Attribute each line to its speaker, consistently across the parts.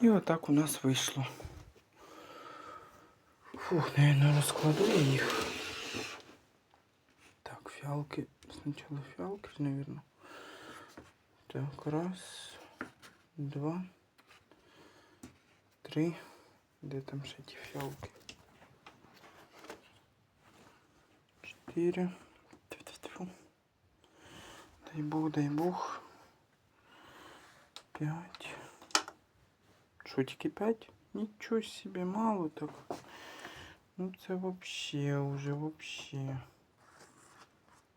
Speaker 1: І отак у нас вийшло. Фух, наверное, розкладу я їх. Так, фіалки. Спочатку фіалки, наверное. Так, раз, два, три. Де там ще ті фіалки? Чотири. Дай Бог, дай Бог. П'ять. Що, тільки п'ять? Нічого собі, мало так. Ну це вообще уже вообще.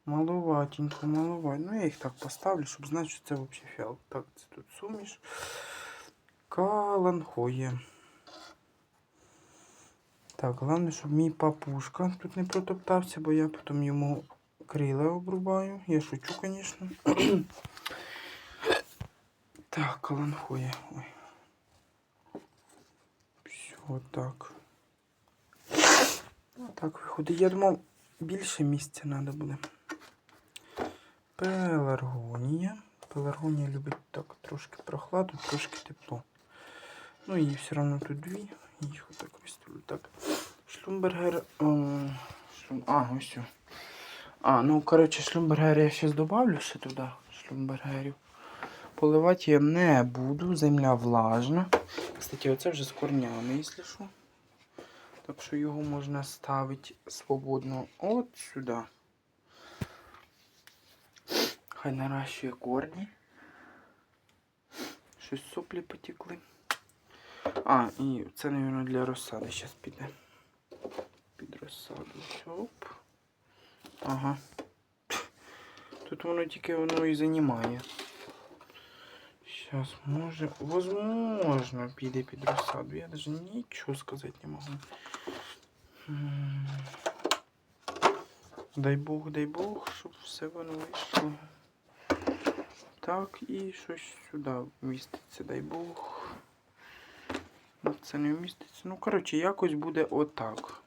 Speaker 1: Маловатенько, маловато. Ну я їх так поставлю, щоб знати, що це вообще фіал. Так, це тут суміш. Каланхоє. Так, головне, щоб мій папушка тут не протоптався, бо я потім йому крила обрубаю. Я шучу, звісно. так, каланхоє. Ой. Все, так. Так виходить. Я думав, більше місця треба буде. Пеларгонія. Пеларгонія любить так трошки прохладу, трошки тепло. Ну і все одно тут дві. Їх отак виставлю. Так. Шлюмбергер. О, шлюм... А, ось. сю. А, ну коротше, шлюмбергер я зараз добавлю ще туди. Шлюмбергерів. Поливати я не буду, земля влажна. Кстати, оце вже з корнями, якщо що. Так що його можна ставити свободно от сюди. Хай наращує корні. Щось соплі потекли. А, і це, мабуть, для розсади зараз піде. Під розсаду. Оп. Ага. Тут воно тільки воно і займає. Сейчас, може, возможно, піде під розсаду. Я даже нічого сказати не можу. Дай Бог, дай Бог, щоб все воно вийшло. Так, і щось сюди вміститься, дай Бог. Ну, Це не вміститься. Ну, коротше, якось буде отак.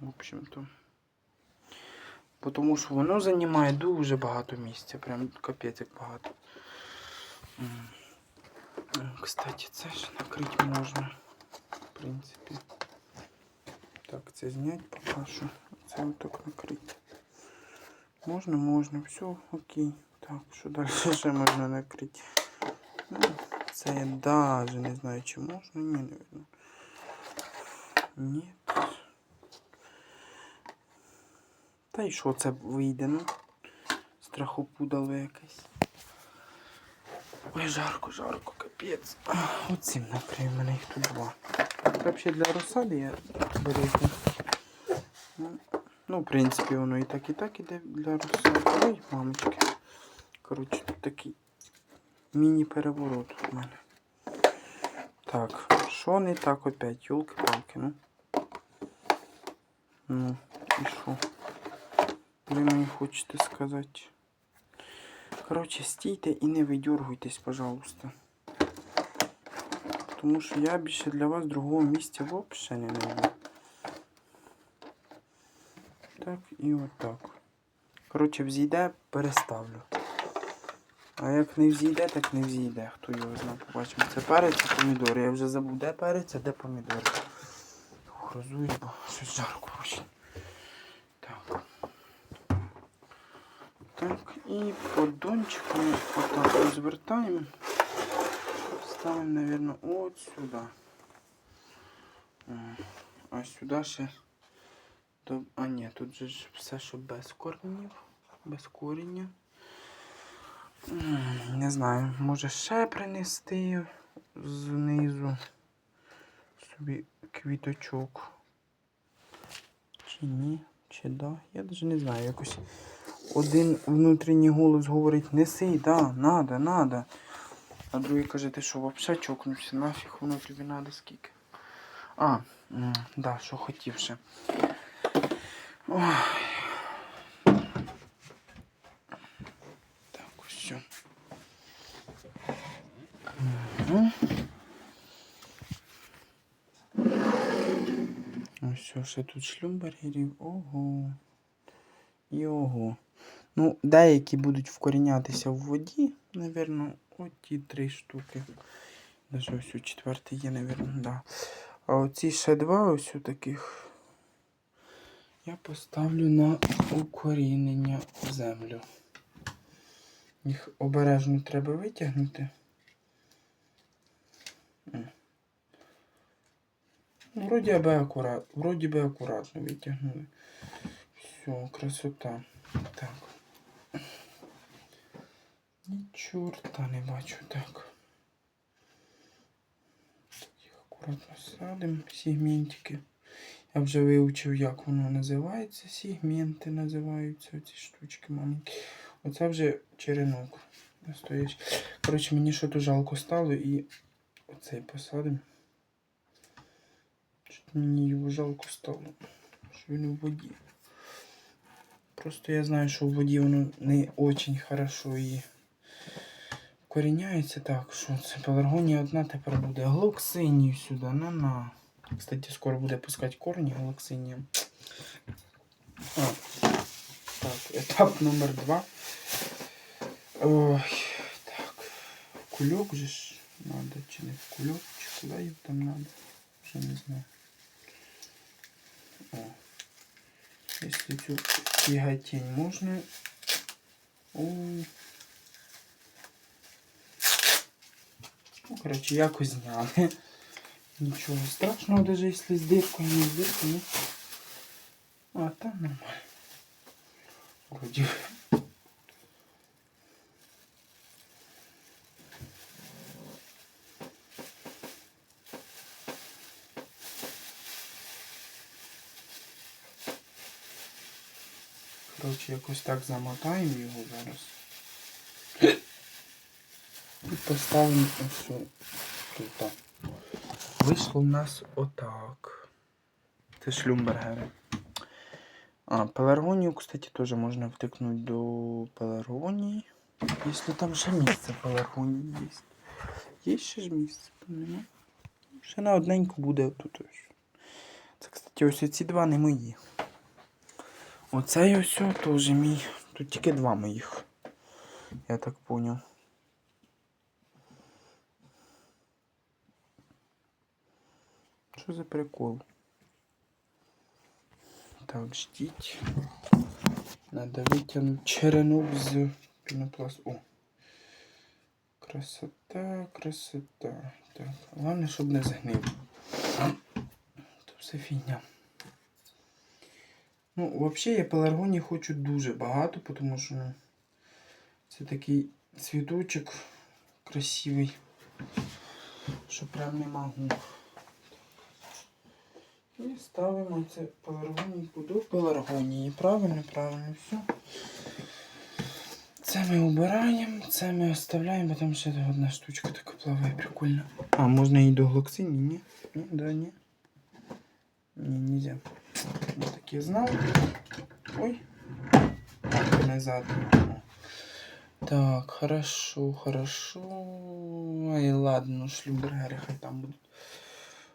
Speaker 1: В общем-то. Тому що воно займає дуже багато місця. Прям капець як багато. Кстати, це ж накрити можна. В принципі. Так, це зняти поки що. Це отак накрити. Можна, можна, все окей. Так, що далі ще можна накрити? Ну, це я навіть не знаю, чи можна. Ні, не видно. Ні. Та й що це вийде, ну? Страхопудало якесь. Ой, жарко, жарко, капець. Оцим накрив мене їх тут два. Взагалі для розсади я беру. Ну, ну, в принципі, воно і так, і так іде для розсади. Ой, мамочки. Коротше, тут такий міні-переворот у мене. Так, що не так опять? Йолки-палки, ну. Ну, і що? Ви мені хочете сказати? Коротше, стійте і не видергуйтесь, пожалуйста. Тому що я більше для вас другого місця взагалі не знайду. Так і отак. Коротше, взійде, переставлю. А як не взійде, так не взійде. Хто його знає, побачимо. Це перець і помідори. Я вже забув, де перець, а де помідори. Розуюсь, бо щось жарко очень. Так. Так, і поддончиками отак розвертаємо. Ставимо, мабуть, от сюди. А сюди ще. А ні, тут же все, що без коренів. Без коріння. Не знаю, може ще принести знизу собі квіточок. Чи ні, чи да. Я навіть не знаю, якось один внутрішній голос говорить, неси, да, надо, надо. А другий каже, ти що, взагалі чокнувся, нафіг воно тобі надо скільки. А, да, що хотів ще. Ой. Так, все. Угу. Ось що, ще тут шлюмбергерів. Ого. І ого. Ну, деякі будуть вкорінятися в воді, напевно, от ті три штуки. Даже ось у четвертий є, навірно, да. А оці ще два ось у таких. Я поставлю на укорінення в землю. Їх обережно треба витягнути. Ну, Вроді би акурат, вроді би акуратно витягнули. Все, красота. Так. Ні чорта не бачу так. Їх акуратно садимо, сегментики. Я вже вивчив, як воно називається. Сегменти називаються оці штучки маленькі. Оце вже черенок. Настоящий. Коротше, мені що то жалко стало і оцей посадимо. Чуть мені його жалко стало. Що він у воді. Просто я знаю, що в воді воно не очень хорошо і коріняється так, що це пеларгонія одна тепер буде. Глоксинію сюди, на-на. Кстати, скоро буде пускати корні глоксинія. Так, етап номер два. Ой, так. Кульок же ж надо, чи не в кульок, чи куди їх там надо. Вже не знаю. О. Если цю тяготень можна. О. Ну, короче, якось зняли. Нічого страшного, даже если з диркою, не диркою. Ну. А, там нормально. Вроді. Коротше, якось так замотаємо його зараз. І поставимо ось тут. Вийшло в нас отак. Це шлюмбергери. А, пеларгонію, кстати, теж можна втикнути до пеларгонії. Якщо там ще місце пеларгонії є. Є ще ж місце, нема? Ще на одненьку буде тут ось. Це, кстати, ось ці два не мої. Оцей ось теж мій. Тут тільки два моїх. Я так поняв. Що за прикол? Так, ждіть. Надо витягнути черенок з пінопласту. Красота, красота. Так, головне, щоб не згнив. То все фігня. Ну, взагалі я пеларгонії хочу дуже багато, тому що ну, це такий цвіточок красивий, що прям не можу. І ставимо це пеларгонійку до пеларгонії. Правильно, правильно, все. Це ми убираємо, це ми оставляємо, бо там ще одна штучка така плаває, прикольно. А, можна і до глоксині, ні? Ні, да, ні. Ні, нельзя. Я так і знав. Ой. Назад. Так, хорошо, хорошо. Ай, ладно, шлюбергери хай там будуть.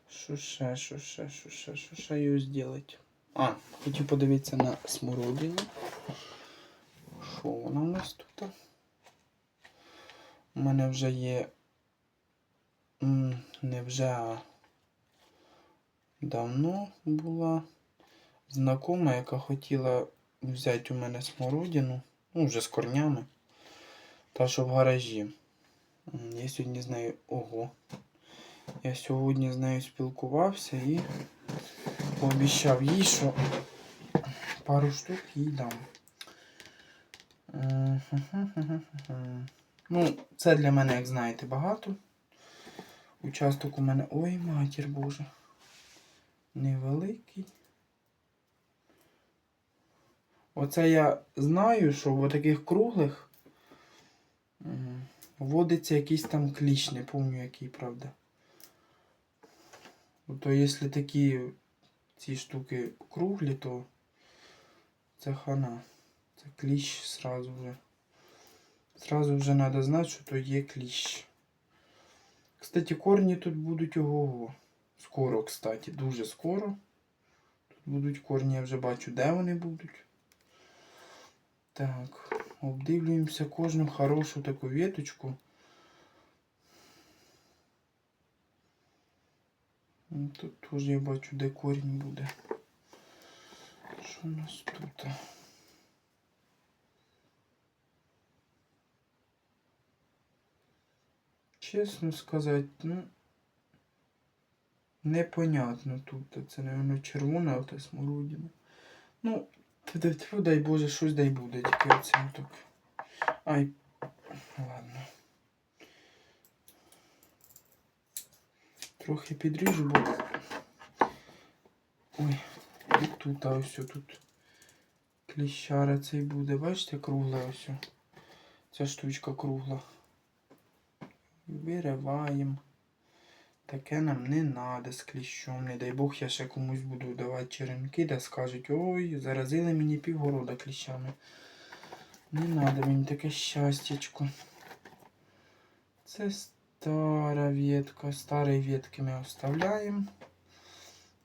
Speaker 1: Що ще, що ще, що ще, що ще його зробити? А, хотів подивитися на смородину. Що вона у нас тут? У мене вже є. Не вже, а давно була знакома, яка хотіла взяти у мене смородину, ну, вже з корнями. Та що в гаражі. Я сьогодні з нею. Ого. Я сьогодні з нею спілкувався і пообіцяв їй, що пару штук їй дам. Ну, це для мене, як знаєте, багато. Участок у мене. Ой, матір Боже. Невеликий. Оце я знаю, що в таких круглих м, вводиться якийсь там кліщ, не пам'ятаю який, правда. То якщо такі ці штуки круглі, то це хана. Це кліщ сразу вже. Сразу вже треба знати, що то є кліщ. Кстати, корні тут будуть ого-го. Скоро, кстати, дуже скоро. Тут будуть корні, я вже бачу, де вони будуть. Так, обдивлюємося кожну хорошу таку веточку. Ну, Тут теж я бачу, де корінь буде. Що у нас тут? Чесно сказати, ну. Непонятно тут. Це, мабуть, червона ота смородина. Ну, тьфу, дай Боже, щось дай буде, тільки оце так. Ай, ладно. Трохи підріжу, бо. Ой, і тут, а ось тут кліщара цей буде. Бачите, кругла ось. Ця штучка кругла. Вириваємо. Таке нам не надо з кліщом. Не дай Бог, я ще комусь буду давати черенки, де скажуть, ой, заразили мені півгорода кліщами. Не надо мені таке щастячко. Це стара ветка. Старі ветки ми оставляємо.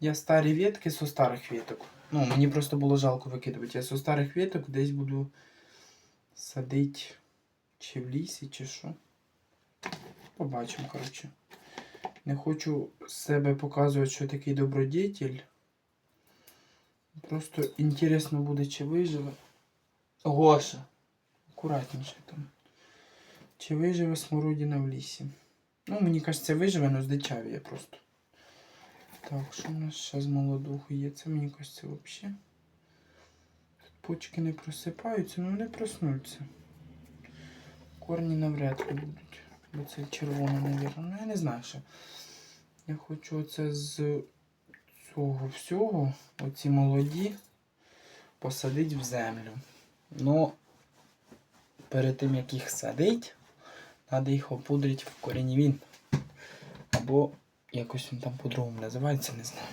Speaker 1: Я старі ветки со старих веток. Ну, мені просто було жалко викидувати. Я со старих веток десь буду садити чи в лісі, чи що. Побачимо, коротше. Не хочу себе показувати, що такий добродетель. Просто інтересно буде, чи виживе. Гоша. Акуратніше там. Чи виживе смородина в лісі. Ну, мені кажеться, виживе, але здичавіє просто. Так, що у нас ще з молодого є? Це мені кажеться взагалі. Почки не просипаються, ну вони проснуться. Корні навряд ли будуть. Бо це червоне, мабуть. Ну, я не знаю ще. Я хочу оце з цього всього, оці молоді, посадити в землю. Ну, перед тим як їх садити, треба їх опудрити в коренівін. Або якось він там по-другому називається, не знаю.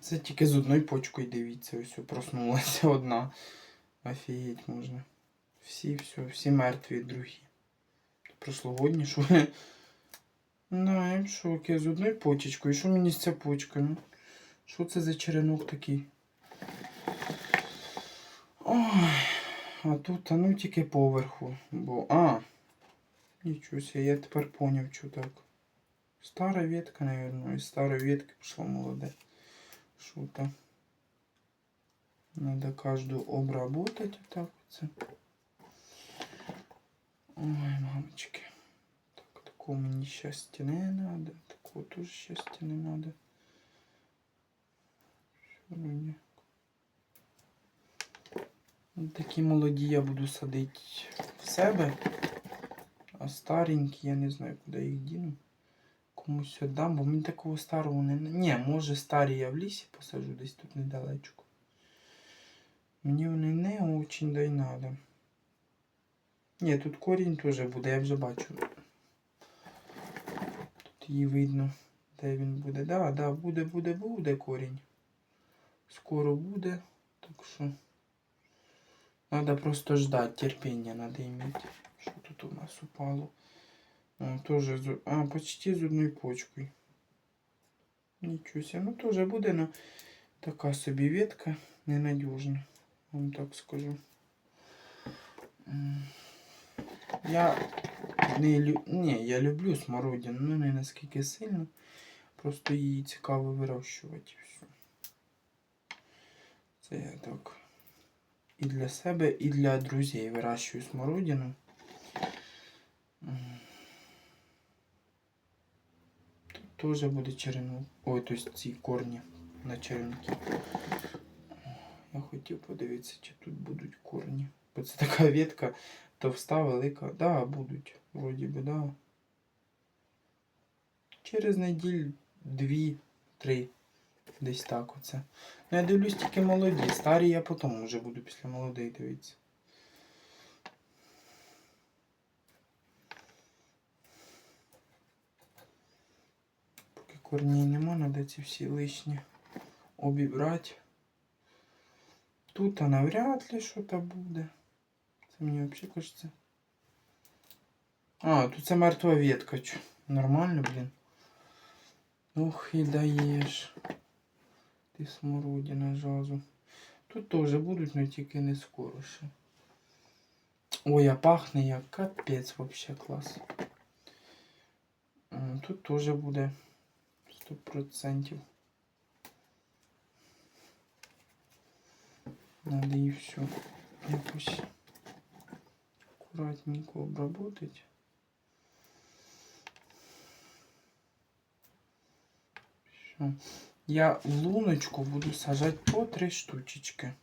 Speaker 1: Це тільки з одною почкою дивіться, ось проснулася одна. Офігеть можна. Всі, все, всі мертві другі. Прошлогодні, що вони. Да, я в шокі. З одною почечкою. Що мені з ця почка? Ну? Що це за черенок такий? Ой, а тут, а ну тільки поверху. Бо. А! Нічого я тепер поняв, що так. Стара ветка, наверное, із старої ветки пішло молоде. Що там? Надо каждую обработать так вот. Ой, мамочки. Так, такого мені щастя не надо. Такого теж щастя не надо. Що мені? Ну, Такі молоді я буду садити в себе. А старенькі, я не знаю, куди їх діну. Комусь віддам, бо мені такого старого не. Ні, може старі я в лісі посаджу десь тут недалечко. Мені вони не очень дай надо. Ні, тут корінь теж буде, я вже бачу. Тут її видно, де він буде. Да, да, буде, буде, буде корінь. Скоро буде. Так що. Надо просто ждать, терпіння надо иметь. Що тут у нас упало? О, тоже з... А, почти з одною почкою. Нічого себе. Ну теж буде, но така собі ветка ненадіжна. Вам так скажу. Я не лю... Ні, я люблю смородину, ну не наскільки сильно. Просто її цікаво вирощувати все. Це я так. І для себе, і для друзей вирощую смородину. Тут теж буде черенок. Ой, тобто ці корні на черенки. Я хотів подивитися, чи тут будуть корні. Бо це така ветка товста, велика. Да, будуть. Вроді би, да. Через неділь дві-три. Десь так оце. Ну, я дивлюсь тільки молоді. Старі я потім вже буду після молодих дивитися. Поки корней нема, треба ці всі лишні обібрати. Тут а навряд ли щось буде. Це мені взагалі кажеться. А, тут це мертва ветка. Нормально, блін. Ох і даєш. Ти смородина жазу. Тут теж будуть, але тільки не скоро ще. Ой, а пахне як капець вообще клас. Тут теж буде 100%. Надо її всю якось аккуратненько обработать. Все. Я в луночку буду сажать по три штучечки,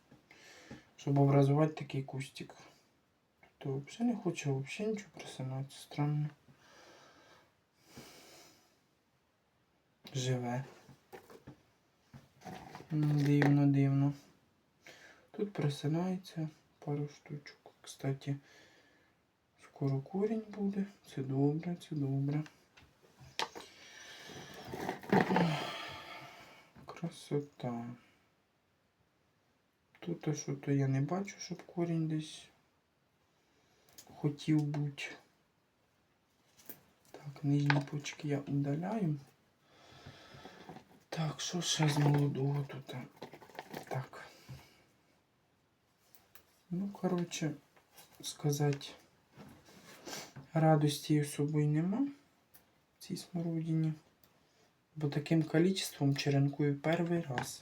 Speaker 1: щоб образувати такий кустик. То взагалі не хоче взагалі нічого просинатися. Странно. Живе. Дивно, дивно. Тут просинається пару штучок. Кстати, скоро корінь буде. Це добре, це добре. Красота. Тут що то я не бачу, щоб корінь десь хотів бути. Так, нижні почки я удаляю. Так, що ще з молодого тут? Так. Ну, коротше, сказати, радості особої нема в цій смородині. Бо таким количеством черенкую перший раз.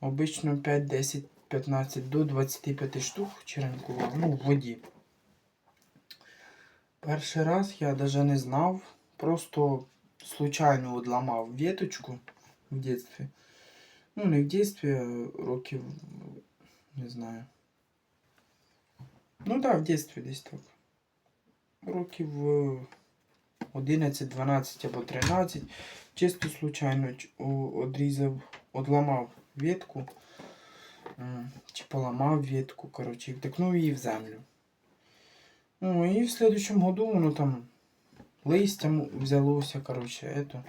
Speaker 1: Обично 5, 10, 15 до 25 штук черенкував, ну, в воді. Перший раз я даже не знав, просто случайно одламав веточку в детстве. Ну, не в детстве, а років, не знаю. Ну так, да, в детстве десь так. Років е, 11, 12 або 13. Чисто случайно одрізав, одламав ветку. Чи поламав ветку, коротше, і втикнув її в землю. Ну, і в следующем году воно там листям взялося, коротше, это.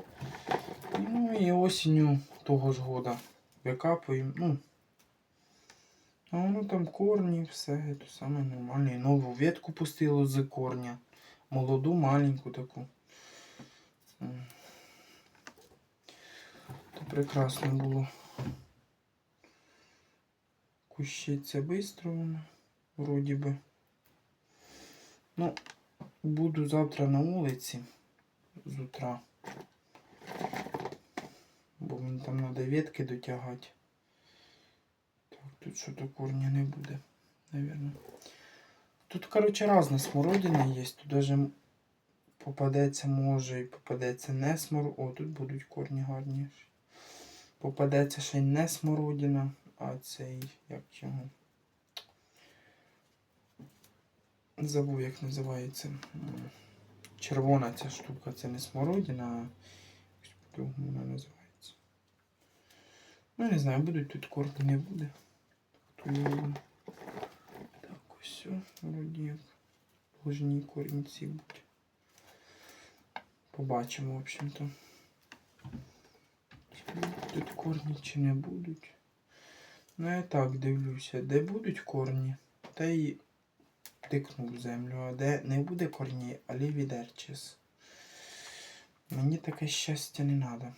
Speaker 1: Ну і осінню того ж года викапуємо. Ну, а воно там корні, все, це саме нормально. І нову ветку пустило з корня. Молоду, маленьку таку. То прекрасно було. Кущиться бистро воно, вроді би. Ну, буду завтра на вулиці з утра. Бо мені там треба ветки дотягати. Так, тут що-то корня не буде, наверное. Тут, короче, різна смородина є. Тут даже попадеться може і попадеться не смор... О, тут будуть корні гарні. Попадеться ще й не смородина, а цей, як його. Забув, як називається. Червона ця штука, це не смородина, а по-другому вона називається. Ну, не знаю, будуть тут корні, не буде. Хто все, вроді як должні корінці бути. Побачимо, в общем-то. Тут корні, чи не будуть. Ну, я так дивлюся, де будуть корні, та й тикну в землю, а де не буде корні, але відерчис. Мені таке щастя не треба.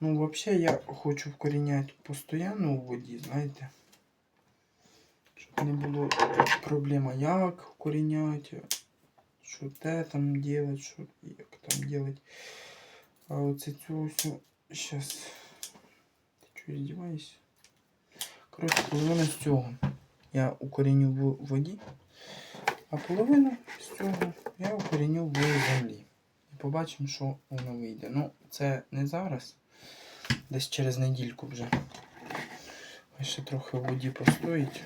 Speaker 1: Ну, взагалі, я хочу вкоріняти постійно у воді, знаєте. Не було проблема, як вкоріняти, що те там делать, що як там делать. А оце цю все зараз. Ти що, здіваєшся? Коротше, половину з цього я укоріню в воді, а половину з цього я укоріню в землі. І побачимо, що воно вийде. Ну, це не зараз, десь через недільку вже. Ще трохи в воді постоїть.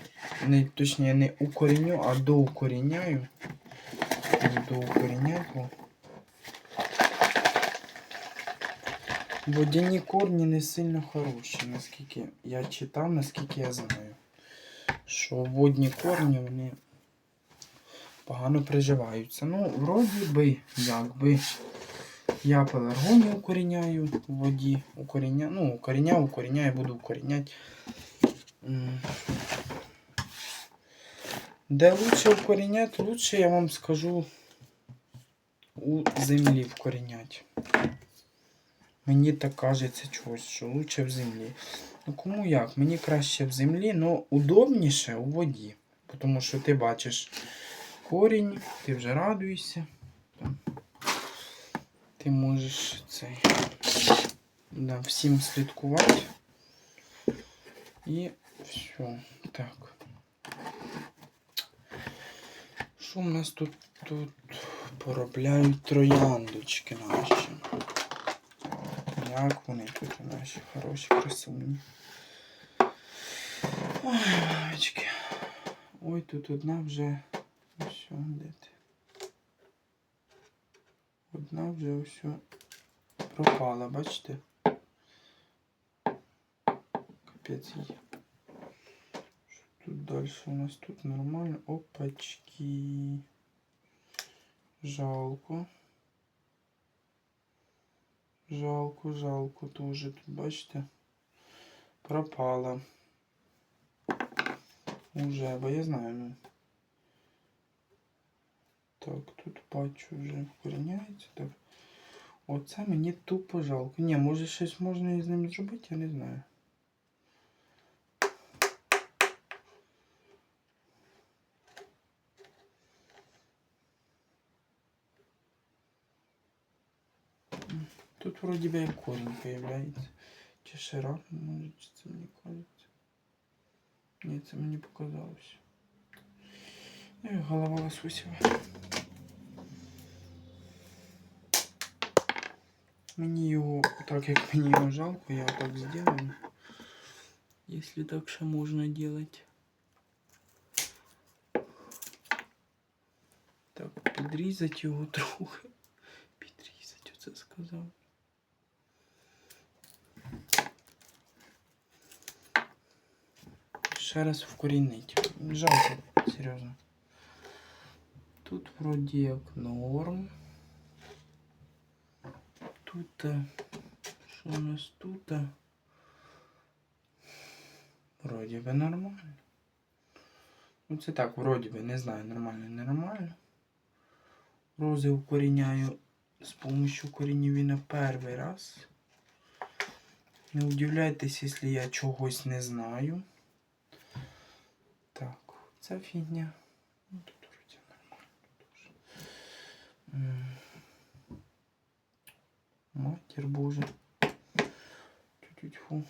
Speaker 1: Не, точніше, не укоріню, а доукоріняю. Доукоріняю. Водяні корні не сильно хороші, наскільки я читав, наскільки я знаю. Що водні корні вони погано приживаються. Ну, вроді би, якби. Я пеларгонію укоріняю в воді. Укоріня, ну, укоріняв, укоріняю, буду укоріняти. Де лучше укоріняти, лучше я вам скажу у землі вкорінять. Мені так кажеться чогось, що лучше в землі. Ну кому як? Мені краще в землі, але удобніше у воді. Тому що ти бачиш корінь, ти вже радуєшся. Ти можеш цей да, всім слідкувати. І все. Так. Що в нас тут тут поробляють трояндочки наші? Як вони тут у наші хороші, красуні. Ой, мамочки. Ой, тут одна вже. Ось, де ти? Одна вже ось пропала, бачите? Капець їй. Що тут далі у нас тут нормально? Опачки. Жалко. Жалко, жалко тоже тут, бачите? Пропала. Уже, бо я знаю, ну. Так, тут бачу вже вкоріняється. Так. Оце мені тупо жалко. Ні, може щось можна із ним зробити, я не знаю. Тут вроді би як корінь появляється. Чи ще рано, може, чи це мені кажеться. Ні, це мені показалося. Ой, голова лососева. Мені його, так як мені його жалко, я так зроблю. Если так ще можна делать. Так, підрізати його трохи. Підрізати, оце сказав. Ще раз вкорінить. Жалко, серйозно. Тут вроді як норм. Тут. е, Що у нас тут? е, Вроді би нормально. Ну це так, вроді би, не знаю, нормально, нормально. Рози укоріняю з помощью коріння перший раз. Не удивляйтесь, якщо я чогось не знаю. Це фігня. Ну, тут вроді нормально дуже. Матір Боже. Тю-тю-тьфу.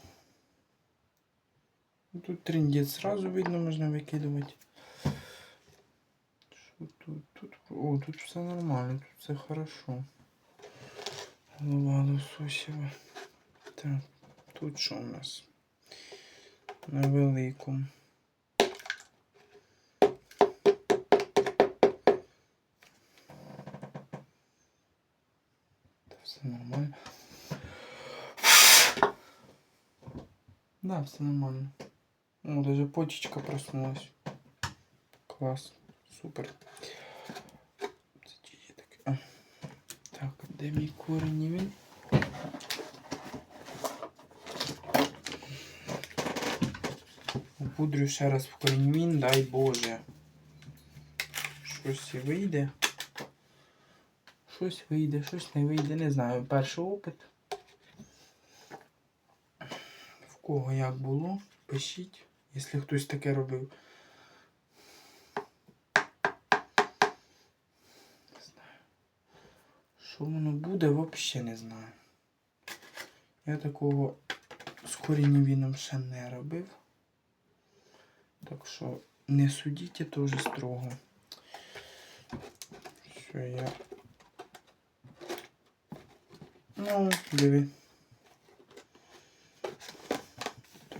Speaker 1: Ну, Тут трендец сразу видно, можна викидувати. Що тут? Тут. О, тут все нормально, тут все хорошо. Голова лососєва. Так, тут що у нас? На великому. Все нормально. О, даже почечка проснулась. Класс. Супер. Так, де мій корінь він? Опудрю ще раз в корінь дай Боже. Щось вийде. Щось вийде, щось не вийде, не знаю. Перший опит. В кого як було, пишіть, якщо хтось таке робив. Не знаю. Що воно буде, взагалі не знаю. Я такого з корінневіном ще не робив. Так що не судіть теж строго. Що я. Ну, диви.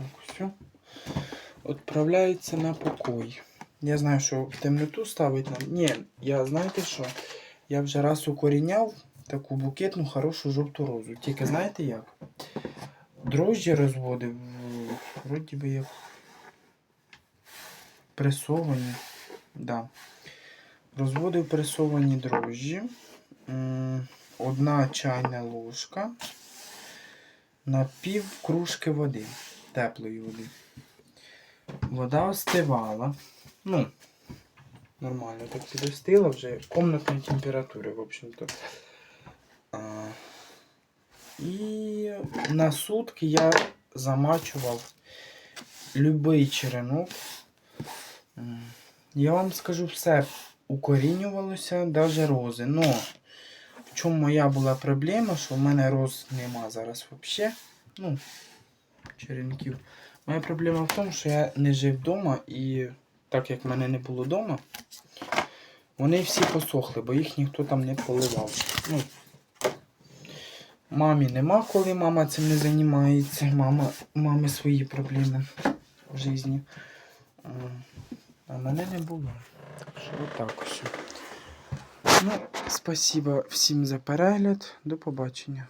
Speaker 1: Так, все. Отправляється на покой. Я знаю, що в темноту ставить нам. Ні, я знаєте що? Я вже раз укоріняв таку букетну хорошу жовту розу. Тільки знаєте як? Дрожжі розводив, вроді би як пресовані. Да. Розводив пресовані дрожжі. Одна чайна ложка на пів кружки води, теплої води. Вода остивала. Ну, нормально так підостила вже комнатної температури, в общем-то. І на сутки я замачував любий черенок. Я вам скажу, все укорінювалося, навіть рози. Но в чому моя була проблема, що в мене роз нема зараз взагалі. Ну, черенків. Моя проблема в тому, що я не жив вдома і так як мене не було вдома, вони всі посохли, бо їх ніхто там не поливав. Ну, мамі нема, коли мама цим не займається. Мама, мами свої проблеми в житті. А, мене не було. Так що отак ось. Ну, спасибо всім за перегляд. До побачення.